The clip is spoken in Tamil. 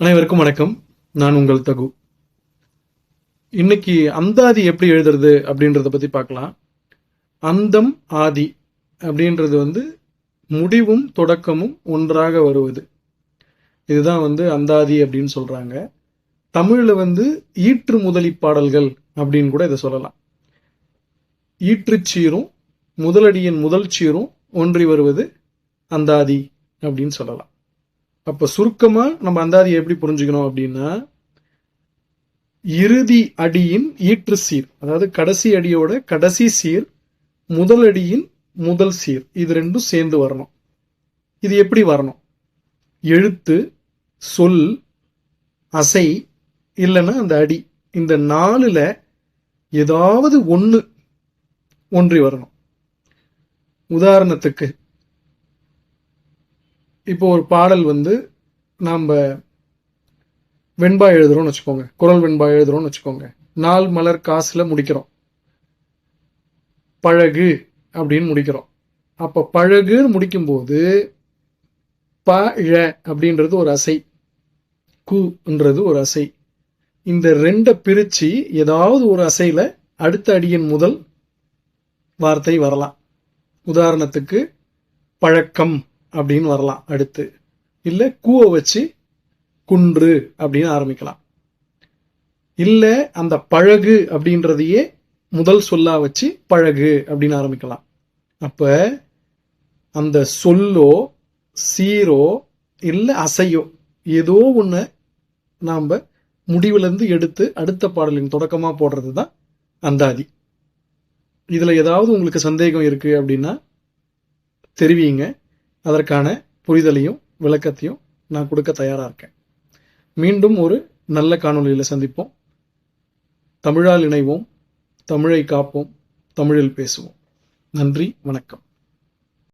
அனைவருக்கும் வணக்கம். நான் உங்கள் தகு. இன்னைக்கு அந்தாதி எப்படி எழுதுறது அப்படின்றத பத்தி பார்க்கலாம். அந்தம் ஆதி அப்படின்றது வந்து முடிவும் தொடக்கமும் ஒன்றாக வருவது. இதுதான் வந்து அந்தாதி அப்படின்னு சொல்றாங்க. தமிழ்ல வந்து ஈற்று முதலி பாடல்கள் அப்படின்னு கூட இதை சொல்லலாம். ஈற்றுச் சீரும் முதலடியின் முதல் சீரும் ஒன்றி வருவது அந்தாதி அப்படின்னு சொல்லலாம். அப்போ சுருக்கமாக நம்ம அந்தாதியை எப்படி புரிஞ்சுக்கணும் அப்படின்னா இறுதி அடியின் ஈற்று சீர் அதாவது கடைசி அடியோட கடைசி சீர் முதல் அடியின் முதல் சீர் இது ரெண்டும் சேர்ந்து வரணும். இது எப்படி வரணும்? எழுத்து சொல் அசை இல்லைன்னா அந்த அடி இந்த நாலில் ஏதாவது ஒன்று ஒன்றி வரணும். உதாரணத்துக்கு இப்போ ஒரு பாடல் வந்து நாம் வெண்பா எழுதுறோம்னு வச்சுக்கோங்க. குரல் வெண்பா எழுதுறோம்னு வச்சுக்கோங்க. நாள் மலர் காசில் முடிக்கிறோம். பழகு அப்படின்னு முடிக்கிறோம். அப்போ பழகுன்னு முடிக்கும்போது ப இழ அப்படின்றது ஒரு அசை. குன்றது ஒரு அசை. இந்த ரெண்டை பிரிச்சு ஏதாவது ஒரு அசையில் அடுத்த அடியின் முதல் வார்த்தை வரலாம். உதாரணத்துக்கு பழக்கம். அப்படின்னு வரலாம் அடுத்து. இல்லை கூவை வச்சு குன்று அப்படின்னு ஆரம்பிக்கலாம். இல்லை அந்த பழகு அப்படின்றதையே முதல் சொல்லா வச்சு பழகு அப்படின்னு ஆரம்பிக்கலாம். அப்போ அந்த சொல்லோ சீரோ இல்லை அசையோ ஏதோ ஒன்று நாம் முடிவுலேருந்து எடுத்து அடுத்த பாடலின் தொடக்கமாக போடுறது தான் அந்தாதி. இதில் ஏதாவது உங்களுக்கு சந்தேகம் இருக்குது அப்படின்னா தெரிவிங்க. அதற்கான புரிதலையும் விளக்கத்தையும் நான் கொடுக்க தயாராக இருக்கேன். மீண்டும் ஒரு நல்ல காணொலியில் சந்திப்போம். தமிழால் இணைவோம் தமிழை காப்போம் தமிழில் பேசுவோம். நன்றி வணக்கம்.